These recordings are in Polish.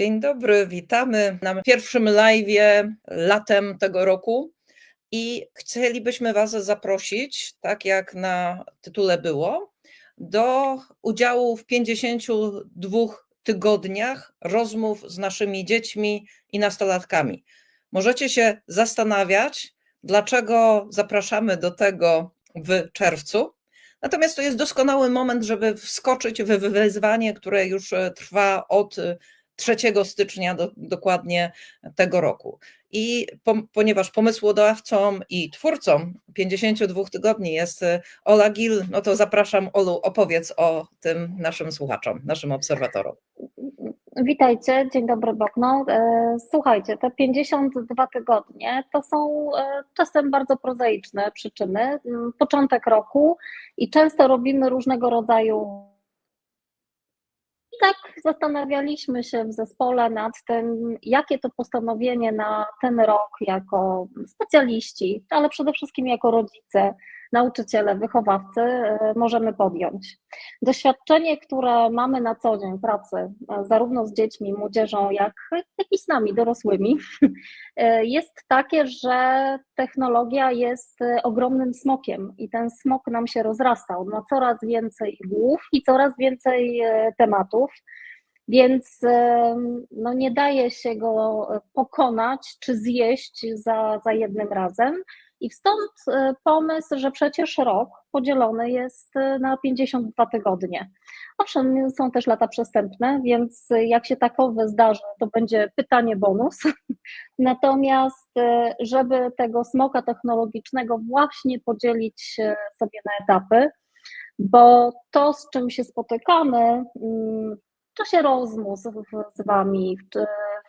Dzień dobry, witamy na pierwszym live latem tego roku i chcielibyśmy Was zaprosić, tak jak na tytule było, do udziału w 52 tygodniach rozmów z naszymi dziećmi i nastolatkami. Możecie się zastanawiać, dlaczego zapraszamy do tego w czerwcu. Natomiast to jest doskonały moment, żeby wskoczyć w wyzwanie, które już trwa od 3 stycznia do, dokładnie tego roku. I po, ponieważ pomysłodawcą i twórcą 52 tygodni jest Ola Gil, no to zapraszam Olu, opowiedz o tym naszym słuchaczom, naszym obserwatorom. Witajcie, dzień dobry Bogno. E, słuchajcie, te 52 tygodnie to są e, czasem bardzo prozaiczne przyczyny. Początek roku i często robimy różnego rodzaju tak zastanawialiśmy się w zespole nad tym, jakie to postanowienie na ten rok jako specjaliści, ale przede wszystkim jako rodzice, nauczyciele, wychowawcy e, możemy podjąć. Doświadczenie, które mamy na co dzień pracy, e, zarówno z dziećmi, młodzieżą, jak, jak i z nami, dorosłymi, e, jest takie, że technologia jest ogromnym smokiem i ten smok nam się rozrastał. Ma coraz więcej głów i coraz więcej tematów. Więc no, nie daje się go pokonać czy zjeść za, za jednym razem. I stąd e, pomysł, że przecież rok podzielony jest e, na 52 tygodnie. Owszem, są też lata przestępne, więc jak się takowe zdarzy, to będzie pytanie bonus. Natomiast, e, żeby tego smoka technologicznego właśnie podzielić sobie na etapy, bo to, z czym się spotykamy mm, w czasie rozmów z Wami,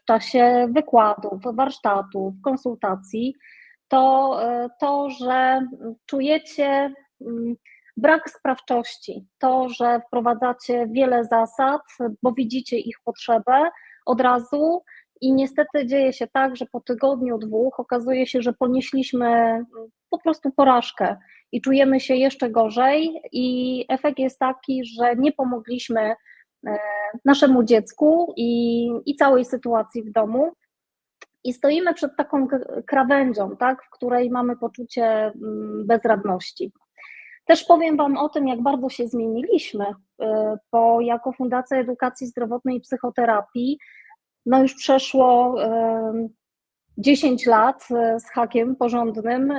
w czasie wykładów, warsztatów, konsultacji, to e, to, że czujecie mm, brak sprawczości, to, że wprowadzacie wiele zasad, bo widzicie ich potrzebę od razu i niestety dzieje się tak, że po tygodniu, dwóch okazuje się, że ponieśliśmy po prostu porażkę i czujemy się jeszcze gorzej i efekt jest taki, że nie pomogliśmy e, naszemu dziecku i, i całej sytuacji w domu, i stoimy przed taką krawędzią, tak, w której mamy poczucie mm, bezradności. Też powiem Wam o tym, jak bardzo się zmieniliśmy, y, bo jako Fundacja Edukacji Zdrowotnej i Psychoterapii, no już przeszło 10 lat y, z hakiem porządnym,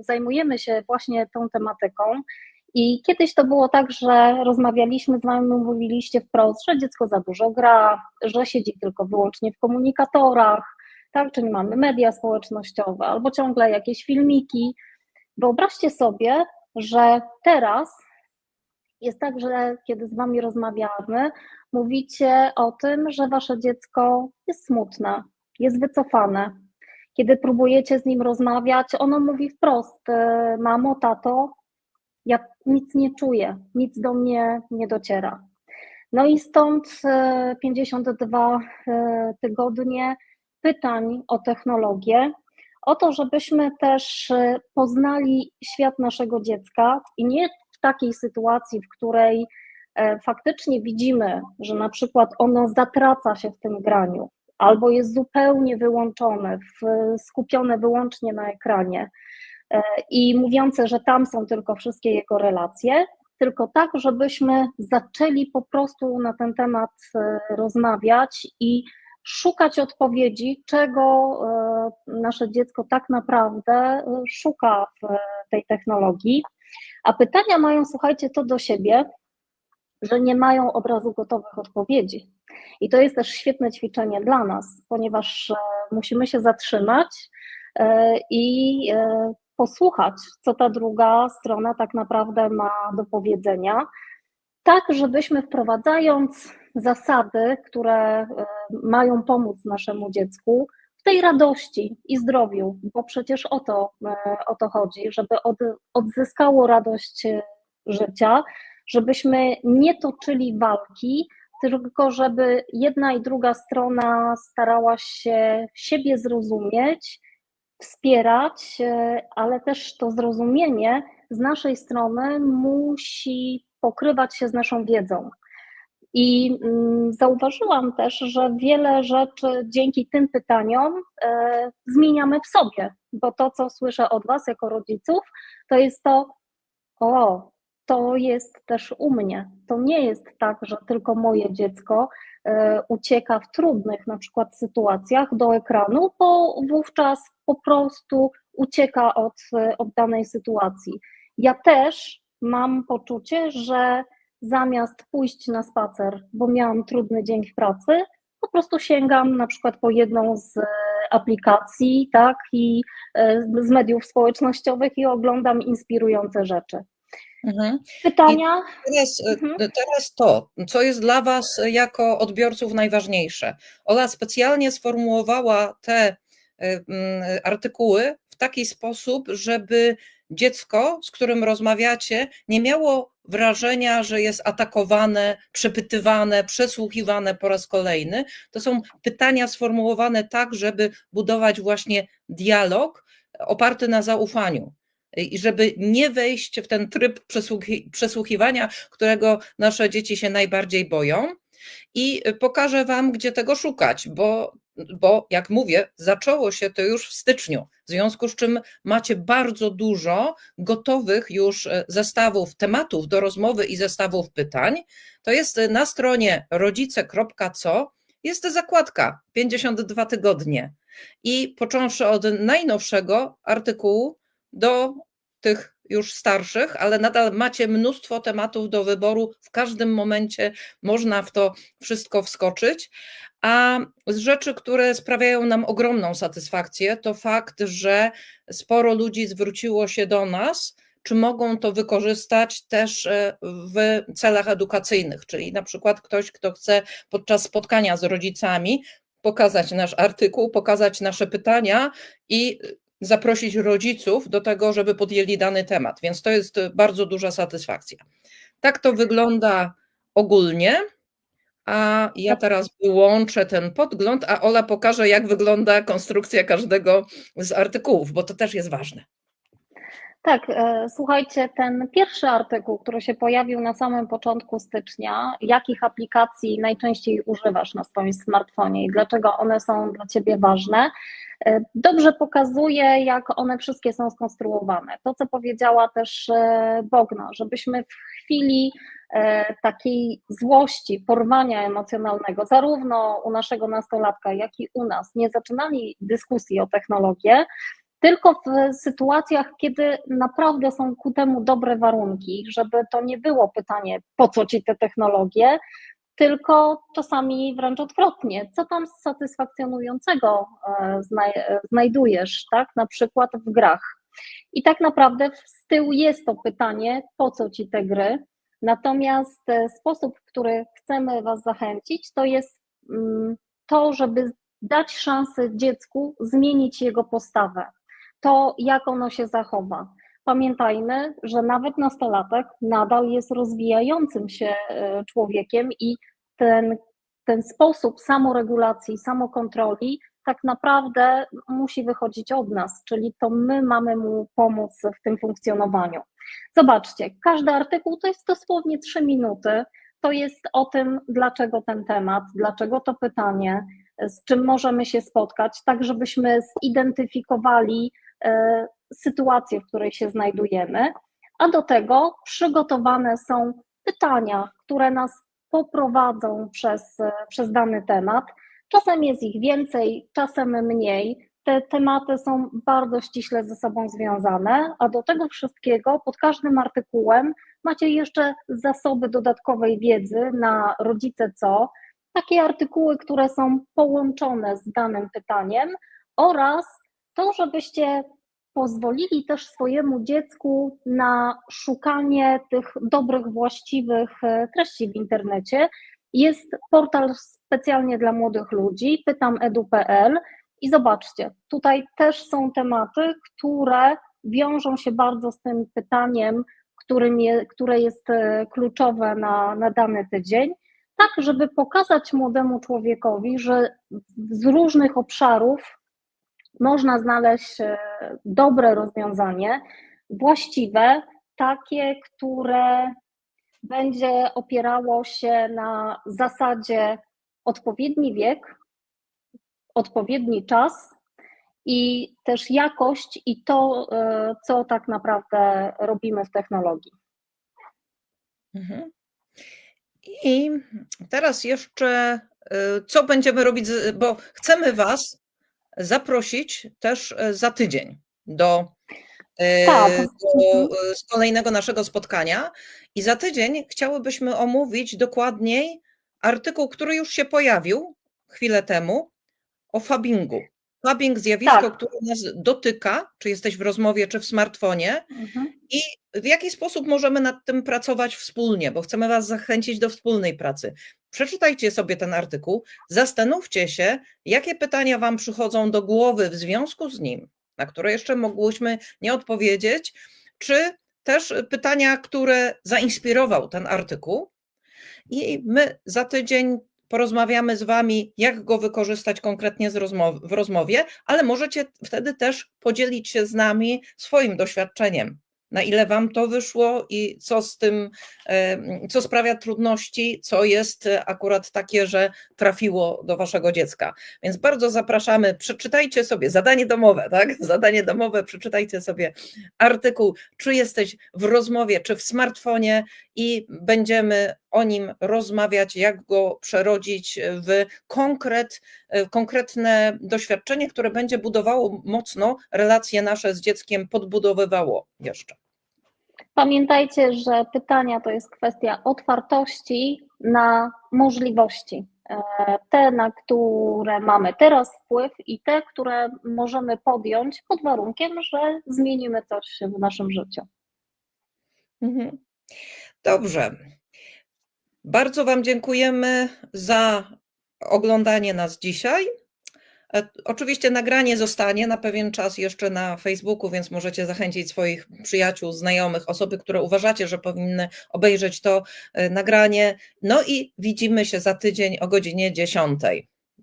zajmujemy się właśnie tą tematyką. I kiedyś to było tak, że rozmawialiśmy z wami, mówiliście wprost, że dziecko za dużo gra, że siedzi tylko wyłącznie w komunikatorach, tak? Czyli mamy media społecznościowe albo ciągle jakieś filmiki. Wyobraźcie sobie, że teraz jest tak, że kiedy z Wami rozmawiamy, mówicie o tym, że Wasze dziecko jest smutne, jest wycofane. Kiedy próbujecie z nim rozmawiać, ono mówi wprost: e, Mamo, tato, ja nic nie czuję, nic do mnie nie dociera. No i stąd 52 e, e, tygodnie pytań o technologię, o to, żebyśmy też e, poznali świat naszego dziecka i nie w takiej sytuacji, w której e, faktycznie widzimy, że na przykład ono zatraca się w tym graniu, albo jest zupełnie wyłączone, skupione wyłącznie na ekranie e, i mówiące, że tam są tylko wszystkie jego relacje, tylko tak, żebyśmy zaczęli po prostu na ten temat rozmawiać i szukać odpowiedzi, czego e, nasze dziecko tak naprawdę e, szuka w tej technologii. A pytania mają, słuchajcie, to do siebie, że nie mają od razu gotowych odpowiedzi. I to jest też świetne ćwiczenie dla nas, ponieważ e, musimy się zatrzymać i posłuchać, co ta druga strona tak naprawdę ma do powiedzenia, tak żebyśmy wprowadzając zasady, które e, mają pomóc naszemu dziecku w tej radości i zdrowiu, bo przecież o to, e, o to chodzi, żeby od, odzyskało radość e, życia, żebyśmy nie toczyli walki, tylko żeby jedna i druga strona starała się siebie zrozumieć, wspierać, ale też to zrozumienie z naszej strony musi pokrywać się z naszą wiedzą. I mm, zauważyłam też, że wiele rzeczy dzięki tym pytaniom e, zmieniamy w sobie, bo to, co słyszę od Was jako rodziców, to jest to, o, to jest też u mnie. To nie jest tak, że tylko moje dziecko e, ucieka w trudnych na przykład sytuacjach do ekranu, bo wówczas po prostu ucieka od, od danej sytuacji. Ja też mam poczucie, że zamiast pójść na spacer, bo miałam trudny dzień w pracy, po prostu sięgam na przykład po jedną z e, aplikacji, tak, i e, z mediów społecznościowych i oglądam inspirujące rzeczy. Mhm. Pytania? Teraz, e, Mhm. teraz to, co jest dla Was jako odbiorców najważniejsze. Ola specjalnie sformułowała te artykuły w taki sposób, żeby dziecko, z którym rozmawiacie, nie miało wrażenia, że jest atakowane, przepytywane, przesłuchiwane po raz kolejny. To są pytania sformułowane tak, żeby budować właśnie dialog oparty na zaufaniu i żeby nie wejść w ten tryb przesłuchi- przesłuchiwania, którego nasze dzieci się najbardziej boją. I pokażę Wam, gdzie tego szukać, bo, bo jak mówię, zaczęło się to już w styczniu, w związku z czym macie bardzo dużo gotowych już e, zestawów tematów do rozmowy i zestawów pytań. To jest na stronie rodzice.co, jest zakładka 52 tygodnie. I począwszy od najnowszego artykułu, do tych już starszych, ale nadal macie mnóstwo tematów do wyboru. W każdym momencie można w to wszystko wskoczyć. A z rzeczy, które sprawiają nam ogromną satysfakcję, to fakt, że sporo ludzi zwróciło się do nas, czy mogą to wykorzystać też e, w celach edukacyjnych, czyli na przykład ktoś, kto chce podczas spotkania z rodzicami pokazać nasz artykuł, pokazać nasze pytania i zaprosić rodziców do tego, żeby podjęli dany temat, więc to jest bardzo duża satysfakcja. Tak to wygląda ogólnie. A ja teraz wyłączę ten podgląd, a Ola pokaże, jak wygląda konstrukcja każdego z artykułów, bo to też jest ważne. Tak, e, słuchajcie, ten pierwszy artykuł, który się pojawił na samym początku stycznia, jakich aplikacji najczęściej używasz na swoim smartfonie i dlaczego one są dla Ciebie ważne, e, dobrze pokazuje, jak one wszystkie są skonstruowane. To, co powiedziała też e, Bogna, żebyśmy w chwili takiej złości, porwania emocjonalnego, zarówno u naszego nastolatka, jak i u nas, nie zaczynali dyskusji o technologię, tylko w sytuacjach, kiedy naprawdę są ku temu dobre warunki, żeby to nie było pytanie, po co ci te technologie, tylko czasami wręcz odwrotnie, co tam satysfakcjonującego e, znajdujesz, tak, na przykład w grach. I tak naprawdę z tyłu jest to pytanie, po co ci te gry, natomiast e, sposób, w który chcemy Was zachęcić, to jest mm, to, żeby dać szansę dziecku zmienić jego postawę to jak ono się zachowa. Pamiętajmy, że nawet nastolatek nadal jest rozwijającym się e, człowiekiem i ten, ten sposób samoregulacji, samokontroli tak naprawdę musi wychodzić od nas, czyli to my mamy mu pomóc w tym funkcjonowaniu. Zobaczcie, każdy artykuł to jest dosłownie trzy minuty. To jest o tym, dlaczego ten temat, dlaczego to pytanie, z czym możemy się spotkać, tak żebyśmy zidentyfikowali sytuację, w której się znajdujemy, a do tego przygotowane są pytania, które nas poprowadzą przez, przez dany temat. Czasem jest ich więcej, czasem mniej. Te tematy są bardzo ściśle ze sobą związane, a do tego wszystkiego pod każdym artykułem macie jeszcze zasoby dodatkowej wiedzy na rodzice co, takie artykuły, które są połączone z danym pytaniem oraz to, żebyście pozwolili też swojemu dziecku na szukanie tych dobrych, właściwych e, treści w internecie. Jest portal specjalnie dla młodych ludzi, pytamedu.pl i zobaczcie, tutaj też są tematy, które wiążą się bardzo z tym pytaniem, którym je, które jest e, kluczowe na, na dany tydzień, tak żeby pokazać młodemu człowiekowi, że z różnych obszarów można znaleźć e, dobre rozwiązanie, właściwe, takie, które będzie opierało się na zasadzie odpowiedni wiek, odpowiedni czas i też jakość i to, e, co tak naprawdę robimy w technologii. Mhm. I teraz jeszcze, y, co będziemy robić, bo chcemy Was zaprosić też y, za tydzień do, y, Tak. do z kolejnego naszego spotkania. I za tydzień chciałybyśmy omówić dokładniej artykuł, który już się pojawił chwilę temu o fabbingu. Fabbing, zjawisko, Tak. które nas dotyka, czy jesteś w rozmowie, czy w smartfonie, Mhm. i w jaki sposób możemy nad tym pracować wspólnie, bo chcemy Was zachęcić do wspólnej pracy. Przeczytajcie sobie ten artykuł, zastanówcie się, jakie pytania Wam przychodzą do głowy w związku z nim, na które jeszcze mogłyśmy nie odpowiedzieć, czy też pytania, które zainspirował ten artykuł. I my za tydzień porozmawiamy z Wami, jak go wykorzystać konkretnie w rozmowie, ale możecie wtedy też podzielić się z nami swoim doświadczeniem na ile Wam to wyszło i co z tym, em, co sprawia trudności, co jest e, akurat takie, że trafiło do Waszego dziecka. Więc bardzo zapraszamy, przeczytajcie sobie zadanie domowe, tak? Zadanie domowe, przeczytajcie sobie artykuł, czy jesteś w rozmowie, czy w smartfonie i będziemy o nim rozmawiać, jak go przerodzić w konkret, w konkretne doświadczenie, które będzie budowało mocno relacje nasze z dzieckiem, podbudowywało jeszcze. Pamiętajcie, że pytania to jest kwestia otwartości na możliwości. E, Te, na które mamy teraz wpływ, i te, które możemy podjąć pod warunkiem, że zmienimy coś w naszym życiu. Mhm. Dobrze. Bardzo Wam dziękujemy za oglądanie nas dzisiaj. E, Oczywiście nagranie zostanie na pewien czas jeszcze na Facebooku, więc możecie zachęcić swoich przyjaciół, znajomych, osoby, które uważacie, że powinny obejrzeć to e, nagranie. No i widzimy się za tydzień o godzinie 10.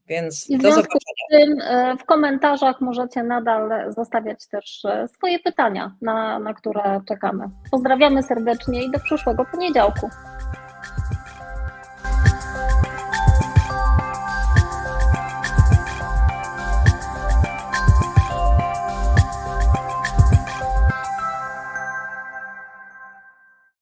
Więc w do związku zobaczenia. z tym e, w komentarzach możecie nadal zostawiać też swoje pytania, na, na które czekamy. Pozdrawiamy serdecznie i do przyszłego poniedziałku.